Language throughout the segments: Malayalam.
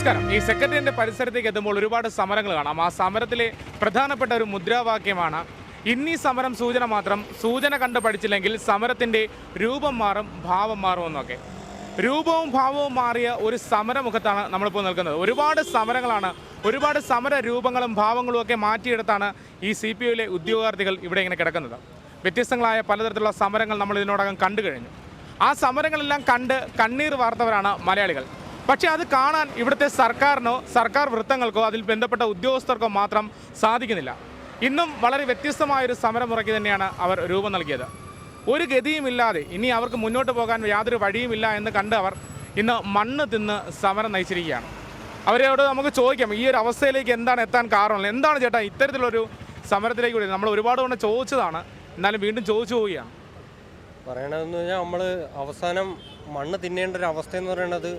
നമസ്കാരം. ഈ സെക്രട്ടറിയുടെ പരിസരത്തേക്ക് എത്തുമ്പോൾ ഒരുപാട് സമരങ്ങൾ കാണാം. ആ സമരത്തിലെ പ്രധാനപ്പെട്ട ഒരു മുദ്രാവാക്യമാണ് ഇന്നീ സമരം സൂചന മാത്രം സൂചന കണ്ട് പഠിച്ചില്ലെങ്കിൽ സമരത്തിന്റെ രൂപം മാറും ഭാവം മാറും എന്നൊക്കെ. രൂപവും ഭാവവും മാറിയ ഒരു സമരമുഖത്താണ് നമ്മളിപ്പോൾ നിൽക്കുന്നത്. ഒരുപാട് സമരങ്ങളാണ് ഒരുപാട് സമര രൂപങ്ങളും ഭാവങ്ങളും ഒക്കെ മാറ്റിയെടുത്താണ് ഈ സി പി ഐയിലെ ഉദ്യോഗാർത്ഥികൾ ഇവിടെ ഇങ്ങനെ കിടക്കുന്നത്. വ്യത്യസ്തങ്ങളായ പലതരത്തിലുള്ള സമരങ്ങൾ നമ്മൾ ഇതിനോടകം കണ്ടു കഴിഞ്ഞു. ആ സമരങ്ങളെല്ലാം കണ്ട് കണ്ണീർ വാർത്തവരാണ് മലയാളികൾ. പക്ഷേ അത് കാണാൻ ഇവിടുത്തെ സർക്കാരിനോ സർക്കാർ വൃത്തങ്ങൾക്കോ അതിൽ ബന്ധപ്പെട്ട ഉദ്യോഗസ്ഥർക്കോ മാത്രം സാധിക്കുന്നില്ല. ഇന്നും വളരെ വ്യത്യസ്തമായൊരു സമരമുറയ്ക്ക് തന്നെയാണ് അവർ രൂപം നൽകിയത്. ഒരു ഗതിയുമില്ലാതെ ഇനി അവർക്ക് മുന്നോട്ട് പോകാൻ യാതൊരു വഴിയുമില്ല എന്ന് കണ്ട് അവർ ഇന്ന് മണ്ണ് തിന്ന് സമരം നയിച്ചിരിക്കുകയാണ്. അവരോട് നമുക്ക് ചോദിക്കാം ഈ ഒരു അവസ്ഥയിലേക്ക് എന്താണ് എത്താൻ കാരണം എന്താണ് ചേട്ടാ ഇത്തരത്തിലൊരു സമരത്തിലേക്ക് കൂടി നമ്മൾ ഒരുപാട് തവണ ചോദിച്ചതാണ് എന്നാലും വീണ്ടും ചോദിച്ചു പോവുകയാണ്. പറയണതെന്ന് പറഞ്ഞാൽ നമ്മൾ അവസാനം മണ്ണ് തിന്നേണ്ട ഒരു അവസ്ഥ എന്ന് പറയുന്നത്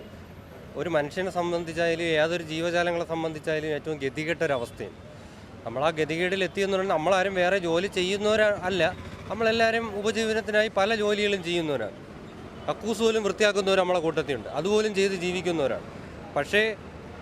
ഒരു മനുഷ്യനെ സംബന്ധിച്ചായാലും ഏതൊരു ജീവജാലങ്ങളെ സംബന്ധിച്ചായാലും ഏറ്റവും ഗതികെട്ട ഒരു അവസ്ഥയാണ് നമ്മൾ ആ ഗതികേടിൽ എത്തിയെന്ന് പറഞ്ഞാൽ നമ്മളാരും വേറെ ജോലി ചെയ്യുന്നവരാ അല്ല. നമ്മളെല്ലാവരും ഉപജീവനത്തിനായി പല ജോലികളും ചെയ്യുന്നവരാണ്. കക്കൂസ് പോലും വൃത്തിയാക്കുന്നവർ നമ്മളെ കൂട്ടത്തിലുണ്ട്. അതുപോലും ചെയ്ത് ജീവിക്കുന്നവരാണ്. പക്ഷേ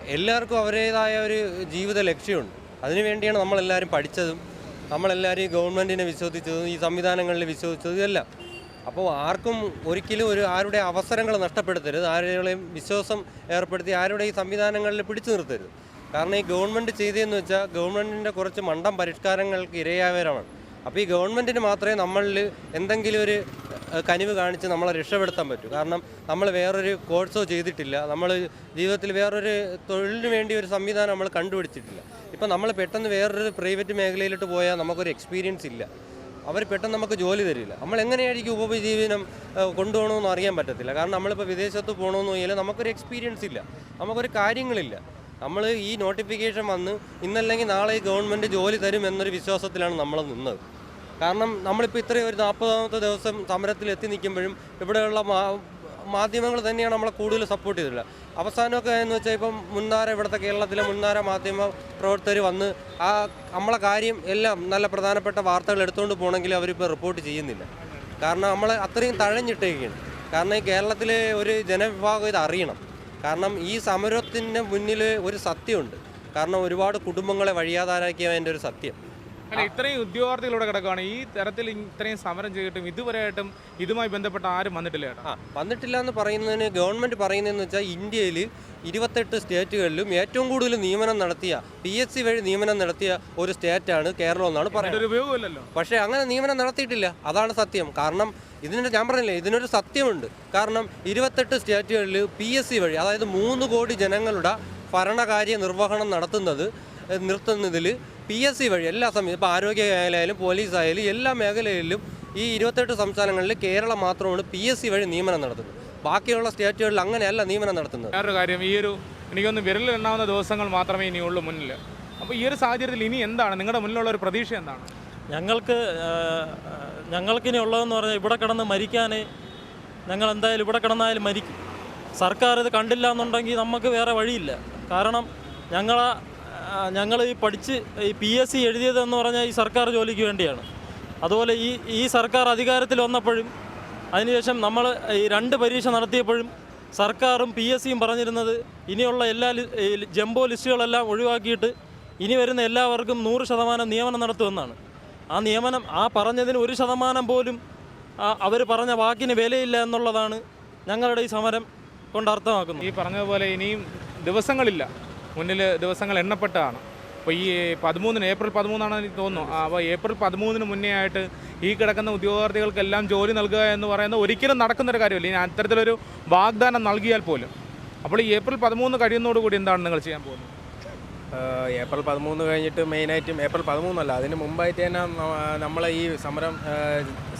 എല്ലാവർക്കും അവരുടേതായ ഒരു ജീവിത ലക്ഷ്യമുണ്ട്. അതിനുവേണ്ടിയാണ് നമ്മളെല്ലാവരും പഠിച്ചതും നമ്മളെല്ലാവരും ഗവൺമെന്റിനെ വിശ്വസിച്ചതും ഈ സംവിധാനങ്ങളിൽ വിശ്വസിച്ചതും ഇതെല്ലാം. അപ്പോൾ ആർക്കും ഒരിക്കലും ഒരു ആരുടെ അവസരങ്ങൾ നഷ്ടപ്പെടുത്തരുത് ആരുടെയും വിശ്വാസം ഏർപ്പെടുത്തി ആരുടെ ഈ സംവിധാനങ്ങളിൽ പിടിച്ചു നിർത്തരുത്. കാരണം ഈ ഗവൺമെന്റ് ചെയ്തതെന്ന് വെച്ചാൽ ഗവൺമെന്റിന്റെ കുറച്ച് മണ്ടം പരിഷ്കാരങ്ങൾക്ക് ഇരയായവരാണ്. അപ്പോൾ ഈ ഗവൺമെന്റിന് മാത്രമേ നമ്മളിൽ എന്തെങ്കിലും ഒരു കനിവ് കാണിച്ച് നമ്മളെ രക്ഷപ്പെടുത്താൻ പറ്റൂ. കാരണം നമ്മൾ വേറൊരു കോഴ്സോ ചെയ്തിട്ടില്ല. നമ്മൾ ജീവിതത്തിൽ വേറൊരു തൊഴിലിന് വേണ്ടി ഒരു സംവിധാനം നമ്മൾ കണ്ടുപിടിച്ചിട്ടില്ല. ഇപ്പം നമ്മൾ പെട്ടെന്ന് വേറൊരു പ്രൈവറ്റ് മേഖലയിലോട്ട് പോയാൽ നമുക്കൊരു എക്സ്പീരിയൻസ് ഇല്ല. അവർ പെട്ടെന്ന് നമുക്ക് ജോലി തരില്ല. നമ്മൾ എങ്ങനെയായിരിക്കും ഉപജീവനം കൊണ്ടുപോകണമെന്ന് അറിയാൻ പറ്റത്തില്ല. കാരണം നമ്മളിപ്പോൾ വിദേശത്ത് പോകണമെന്ന് പറഞ്ഞാൽ നമുക്കൊരു എക്സ്പീരിയൻസ് ഇല്ല. നമുക്കൊരു കാര്യങ്ങളില്ല. നമ്മൾ ഈ നോട്ടിഫിക്കേഷൻ വന്ന് ഇന്നല്ലെങ്കിൽ നാളെ ഈ ഗവൺമെന്റ് ജോലി തരും എന്നൊരു വിശ്വാസത്തിലാണ് നമ്മൾ നിന്നത്. കാരണം നമ്മളിപ്പോൾ ഇത്രയും ഒരു നാൽപ്പതാമത്തെ ദിവസം സമരത്തിൽ എത്തി നിൽക്കുമ്പോഴും ഇവിടെയുള്ള മാധ്യമങ്ങൾ തന്നെയാണ് നമ്മളെ കൂടുതൽ സപ്പോർട്ട് ചെയ്തിട്ടുള്ളത്. അവസാനമൊക്കെ എന്ന് വെച്ചാൽ ഇപ്പം മുൻനാര ഇവിടുത്തെ കേരളത്തിലെ മുൻനാര മാധ്യമ പ്രവർത്തകർ വന്ന് ആ നമ്മളെ കാര്യം എല്ലാം നല്ല പ്രധാനപ്പെട്ട വാർത്തകൾ എടുത്തുകൊണ്ട് പോകണമെങ്കിൽ അവരിപ്പോൾ റിപ്പോർട്ട് ചെയ്യുന്നില്ല. കാരണം നമ്മളെ അത്രയും തഴഞ്ഞിട്ടേക്കാണ്. കാരണം ഈ കേരളത്തിലെ ഒരു ജനവിഭാഗം ഇത് അറിയണം. കാരണം ഈ സമരത്തിന്റെ മുന്നിൽ ഒരു സത്യമുണ്ട്. കാരണം ഒരുപാട് കുടുംബങ്ങളെ വഴിയാതാരാക്കിയതിന്റെ ഒരു സത്യം. അല്ല ഇത്രയും ഉദ്യോഗാർത്ഥികളോട് കിടക്കുകയാണ് ഈ തരത്തിൽ ഇത്രയും സമരം ചെയ്തിട്ടും ഇതുവരെയായിട്ടും ഇതുമായി ബന്ധപ്പെട്ട ആരും വന്നിട്ടില്ല കേട്ടോ ആ വന്നിട്ടില്ല എന്ന് പറയുന്നതിന് ഗവൺമെന്റ് പറയുന്നതെന്ന് വെച്ചാൽ ഇന്ത്യയിൽ ഇരുപത്തെട്ട് സ്റ്റേറ്റുകളിലും ഏറ്റവും കൂടുതൽ നിയമനം നടത്തിയ പി എസ് സി വഴി നിയമനം നടത്തിയ ഒരു സ്റ്റേറ്റാണ് കേരളം എന്നാണ് പറയുന്നത്. പക്ഷേ അങ്ങനെ നിയമനം നടത്തിയിട്ടില്ല. അതാണ് സത്യം. കാരണം ഇതിനൊരു ഞാൻ പറഞ്ഞില്ലേ ഇതിനൊരു സത്യമുണ്ട്. കാരണം ഇരുപത്തെട്ട് സ്റ്റേറ്റുകളിൽ പി എസ് സി വഴി അതായത് മൂന്ന് കോടി ജനങ്ങളുടെ ഭരണകാര്യ നിർവഹണം നടത്തുന്നത് നിർത്തുന്നതിൽ പി എസ് സി വഴി എല്ലാ സമയത്തും ഇപ്പോൾ ആരോഗ്യ മേഖലയിലും പോലീസ് ആയാലും എല്ലാ മേഖലയിലും ഈ ഇരുപത്തെട്ട് സംസ്ഥാനങ്ങളിൽ കേരളം മാത്രമാണ് പി എസ് സി വഴി നിയമനം നടത്തുന്നത്. ബാക്കിയുള്ള സ്റ്റേറ്റുകളിൽ അങ്ങനെയല്ല നിയമനം നടത്തുന്നത്. വേറൊരു കാര്യം ഈ ഒരു എനിക്കൊന്ന് വിരലിലെണ്ണാവുന്ന ദിവസങ്ങൾ മാത്രമേ ഇനിയുള്ളൂ മുന്നിൽ അപ്പോൾ ഈ ഒരു സാഹചര്യത്തിൽ ഇനി എന്താണ്? നിങ്ങളുടെ മുന്നിലുള്ള ഒരു പ്രതീക്ഷ എന്താണ്? ഞങ്ങൾക്ക് ഞങ്ങൾക്കിനി ഉള്ളതെന്ന് പറഞ്ഞാൽ ഇവിടെ കിടന്ന് മരിക്കാൻ ഞങ്ങൾ എന്തായാലും ഇവിടെ കിടന്നായാലും മരിക്കും. സർക്കാർ ഇത് കണ്ടില്ല എന്നുണ്ടെങ്കിൽ നമുക്ക് വേറെ വഴിയില്ല. കാരണം ഞങ്ങൾ ഞങ്ങൾ ഈ പഠിച്ച് ഈ പി എസ് സി എഴുതിയതെന്ന് പറഞ്ഞാൽ ഈ സർക്കാർ ജോലിക്ക് വേണ്ടിയാണ്. അതുപോലെ ഈ ഈ സർക്കാർ അധികാരത്തിൽ വന്നപ്പോഴും അതിനുശേഷം നമ്മൾ ഈ രണ്ട് പരീക്ഷ നടത്തിയപ്പോഴും സർക്കാരും പി എസ് സിയും പറഞ്ഞിരുന്നത് ഇനിയുള്ള എല്ലാ ജംബോ ലിസ്റ്റുകളെല്ലാം ഒഴിവാക്കിയിട്ട് ഇനി വരുന്ന എല്ലാവർക്കും നൂറ് ശതമാനം നിയമനം നടത്തുമെന്നാണ്. ആ നിയമനം ആ പറഞ്ഞതിന് ഒരു ശതമാനം പോലും അവർ പറഞ്ഞ വാക്കിന് വിലയില്ല എന്നുള്ളതാണ് ഞങ്ങളുടെ ഈ സമരം കൊണ്ട് അർത്ഥമാക്കുന്നത്. ഈ പറഞ്ഞതുപോലെ ഇനിയും ദിവസങ്ങളില്ല. മുന്നിൽ ദിവസങ്ങൾ എണ്ണപ്പെട്ടതാണ്. അപ്പോൾ ഈ പതിമൂന്നിന് ഏപ്രിൽ പതിമൂന്നാണ് എനിക്ക് തോന്നുന്നു. അപ്പോൾ ഏപ്രിൽ പതിമൂന്നിന് മുന്നേ ആയിട്ട് ഈ കിടക്കുന്ന ഉദ്യോഗാർത്ഥികൾക്കെല്ലാം ജോലി നൽകുക എന്ന് പറയുന്നത് ഒരിക്കലും നടക്കുന്നൊരു കാര്യമല്ല. ഇനി അത്തരത്തിലൊരു വാഗ്ദാനം നൽകിയാൽ പോലും. അപ്പോൾ ഈ ഏപ്രിൽ പതിമൂന്ന് കഴിയുന്നതോടുകൂടി എന്താണ് നിങ്ങൾ ചെയ്യാൻ പോകുന്നത്? ഏപ്രിൽ പതിമൂന്ന് കഴിഞ്ഞിട്ട് മെയിനായിട്ടും ഏപ്രിൽ പതിമൂന്നല്ല അതിന് മുമ്പായിട്ട് തന്നെ നമ്മളെ ഈ സമരം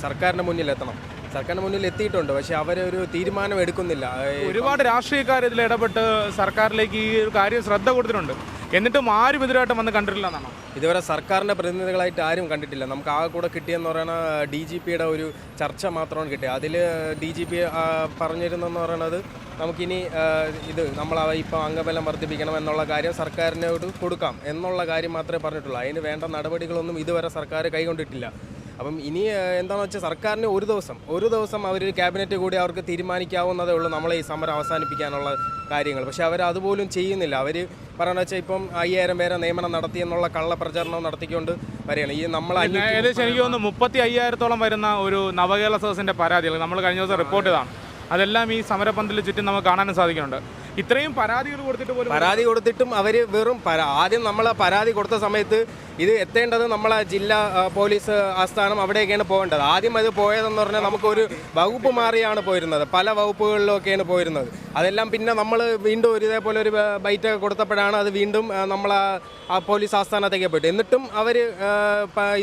സർക്കാരിന്റെ മുന്നിലെത്തണം. സർക്കാരിന്റെ മുന്നിൽ എത്തിയിട്ടുണ്ട് പക്ഷേ അവരൊരു തീരുമാനം എടുക്കുന്നില്ല. ഒരുപാട് രാഷ്ട്രീയക്കാർ ഇതിൽ ഇടപെട്ട് സർക്കാരിലേക്ക് ഈ ഒരു കാര്യം ശ്രദ്ധ കൊടുത്തിട്ടുണ്ട്. എന്നിട്ടും ആരും ഇതിലായിട്ട് വന്ന് കണ്ടിട്ടില്ല എന്നാണ്? ഇതുവരെ സർക്കാരിന്റെ പ്രതിനിധികളായിട്ട് ആരും കണ്ടിട്ടില്ല. നമുക്ക് ആകെ കൂടെ കിട്ടിയെന്ന് പറയുന്ന ഡി ജി പിയുടെ ഒരു ചർച്ച മാത്രമാണ് കിട്ടിയത്. അതിൽ ഡി ജി പി പറഞ്ഞിരുന്നെന്ന് പറയുന്നത് നമുക്കിനി ഇത് നമ്മൾ ഇപ്പോൾ അംഗബലം വർദ്ധിപ്പിക്കണം എന്നുള്ള കാര്യം സർക്കാരിനോട് കൊടുക്കാം എന്നുള്ള കാര്യം മാത്രമേ പറഞ്ഞിട്ടുള്ളൂ. അതിന് വേണ്ട നടപടികളൊന്നും ഇതുവരെ സർക്കാർ കൈകൊണ്ടിട്ടില്ല. അപ്പം ഇനി എന്താണെന്ന് വെച്ചാൽ സർക്കാരിന് ഒരു ദിവസം ഒരു ദിവസം അവർ ക്യാബിനറ്റ് കൂടി അവർക്ക് തീരുമാനിക്കാവുന്നതേ ഉള്ളൂ നമ്മളെ ഈ സമരം അവസാനിപ്പിക്കാനുള്ള കാര്യങ്ങൾ. പക്ഷേ അവർ അതുപോലും ചെയ്യുന്നില്ല. അവർ പറയണ വെച്ചാൽ ഇപ്പം അയ്യായിരം പേരെ നിയമനം നടത്തി എന്നുള്ള കള്ളപ്രചരണം നടത്തിക്കൊണ്ട് വരികയാണ്. ഈ നമ്മൾ ഏകദേശം എനിക്ക് തോന്നുന്നു മുപ്പത്തി അയ്യായിരത്തോളം വരുന്ന ഒരു നവകേരള സദസ്സിന്റെ പരാതികൾ നമ്മൾ കഴിഞ്ഞ ദിവസം റിപ്പോർട്ട് ചെയ്താണ്. അതെല്ലാം ഈ സമരപന്തലിൽ ചുറ്റും നമുക്ക് കാണാനും സാധിക്കുന്നുണ്ട്. ഇത്രയും പരാതികൾ കൊടുത്തിട്ട് പോലും പരാതി കൊടുത്തിട്ടും അവർ വെറും ആദ്യം നമ്മൾ പരാതി കൊടുത്ത സമയത്ത് ഇത് എത്തേണ്ടത് നമ്മളെ ജില്ലാ പോലീസ് ആസ്ഥാനം അവിടേക്കാണ് പോകേണ്ടത്. ആദ്യം അത് പോയതെന്ന് പറഞ്ഞാൽ നമുക്കൊരു വകുപ്പ് മാറിയാണ് പോയിരുന്നത്. പല വകുപ്പുകളിലൊക്കെയാണ് പോയിരുന്നത്. അതെല്ലാം പിന്നെ നമ്മൾ വീണ്ടും ഒരു ഇതേപോലെ ഒരു ബൈറ്റൊക്കെ കൊടുത്തപ്പോഴാണ് അത് വീണ്ടും നമ്മൾ ആ പോലീസ് ആസ്ഥാനത്തേക്ക് പോയിട്ട്. എന്നിട്ടും അവർ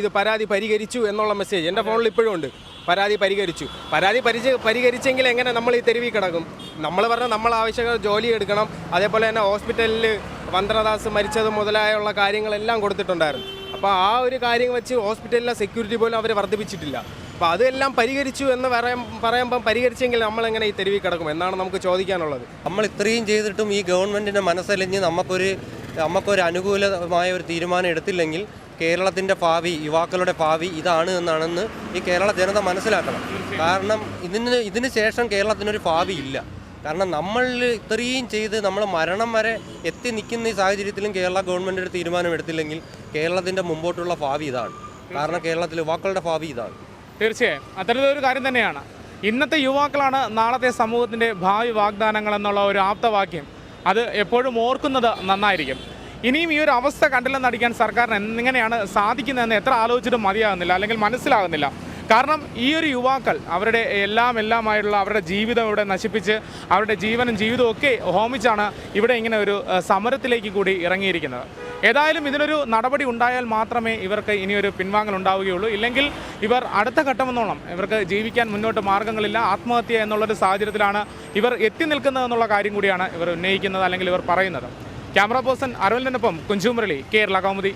ഇത് പരാതി പരിഹരിച്ചു എന്നുള്ള മെസ്സേജ് എന്റെ ഫോണിൽ ഇപ്പോഴും ഉണ്ട്. പരാതി പരിഹരിച്ചു. പരാതി പരിച പരിഹരിച്ചെങ്കിൽ എങ്ങനെ നമ്മൾ ഈ തെരുവിൽ കിടക്കും? നമ്മൾ പറഞ്ഞാൽ നമ്മൾ ആവശ്യങ്ങൾ ജോലി എടുക്കണം. അതേപോലെ തന്നെ ഹോസ്പിറ്റലിൽ വന്ദ്രദാസ് മരിച്ചത് മുതലായുള്ള കാര്യങ്ങളെല്ലാം കൊടുത്തിട്ടുണ്ടായിരുന്നു. അപ്പോൾ ആ ഒരു കാര്യം വെച്ച് ഹോസ്പിറ്റലിലെ സെക്യൂരിറ്റി പോലും അവർ വർദ്ധിപ്പിച്ചിട്ടില്ല. അപ്പോൾ അതെല്ലാം പരിഹരിച്ചു എന്ന് പറയാൻ പറയുമ്പം പരിഹരിച്ചെങ്കിൽ നമ്മളെങ്ങനെ ഈ തെരുവിൽ കിടക്കും എന്നാണ് നമുക്ക് ചോദിക്കാനുള്ളത്. നമ്മൾ ഇത്രയും ചെയ്തിട്ടും ഈ ഗവൺമെന്റിന്റെ മനസ്സലിഞ്ഞ് നമുക്കൊരു നമുക്കൊരു അനുകൂലമായ ഒരു തീരുമാനം എടുത്തില്ലെങ്കിൽ കേരളത്തിന്റെ ഭാവി യുവാക്കളുടെ ഭാവി ഇതാണ് എന്നാണെന്ന് ഈ കേരള ജനത മനസ്സിലാക്കണം. കാരണം ഇതിന് ഇതിന് ശേഷം കേരളത്തിനൊരു ഭാവി ഇല്ല കാരണം നമ്മൾ ഇത്രയും ചെയ്ത് നമ്മൾ മരണം വരെ എത്തി നിൽക്കുന്ന ഈ സാഹചര്യത്തിലും കേരള ഗവൺമെന്റ് ഒരു തീരുമാനം എടുത്തില്ലെങ്കിൽ കേരളത്തിന്റെ മുമ്പോട്ടുള്ള ഭാവി ഇതാണ്. കാരണം കേരളത്തിലെ യുവാക്കളുടെ ഭാവി ഇതാണ്. തീർച്ചയായും. അത്തരത്തിലൊരു കാര്യം തന്നെയാണ്. ഇന്നത്തെ യുവാക്കളാണ് നാളത്തെ സമൂഹത്തിന്റെ ഭാവി വാഗ്ദാനങ്ങൾ എന്നുള്ള ഒരു ആപ്തവാക്യം അത് എപ്പോഴും ഓർക്കുന്നത് നന്നായിരിക്കും. ഇനിയും ഈ ഒരു അവസ്ഥ കണ്ടില്ലെന്ന് അടിക്കാൻ സർക്കാരിന് എങ്ങനെയാണ് സാധിക്കുന്നതെന്ന് എത്ര ആലോചിച്ചിട്ടും മതിയാകുന്നില്ല അല്ലെങ്കിൽ മനസ്സിലാകുന്നില്ല. കാരണം ഈ ഒരു യുവാക്കൾ അവരുടെ എല്ലാം എല്ലാമായിട്ടുള്ള അവരുടെ ജീവിതം ഇവിടെ നശിപ്പിച്ച് അവരുടെ ജീവനും ജീവിതവും ഒക്കെ ഹോമിച്ചാണ് ഇവിടെ ഇങ്ങനെ ഒരു സമരത്തിലേക്ക് കൂടി ഇറങ്ങിയിരിക്കുന്നത്. ഏതായാലും ഇതിനൊരു നടപടി ഉണ്ടായാൽ മാത്രമേ ഇവർക്ക് ഇനിയൊരു പിൻവാങ്ങൽ ഉണ്ടാവുകയുള്ളൂ. ഇല്ലെങ്കിൽ ഇവർ അടുത്ത ഘട്ടമെന്നോണം ഇവർക്ക് ജീവിക്കാൻ മുന്നോട്ട് മാർഗങ്ങളില്ല ആത്മഹത്യ എന്നുള്ളൊരു സാഹചര്യത്തിലാണ് ഇവർ എത്തി നിൽക്കുന്നതെന്നുള്ള കാര്യം കൂടിയാണ് ഇവർ ഉന്നയിക്കുന്നത് അല്ലെങ്കിൽ ഇവർ പറയുന്നത്. ക്യാമറ പേഴ്സൺ അരവിന്ദനൊപ്പം കുഞ്ചുമുരളി കേരള കൗമുദി.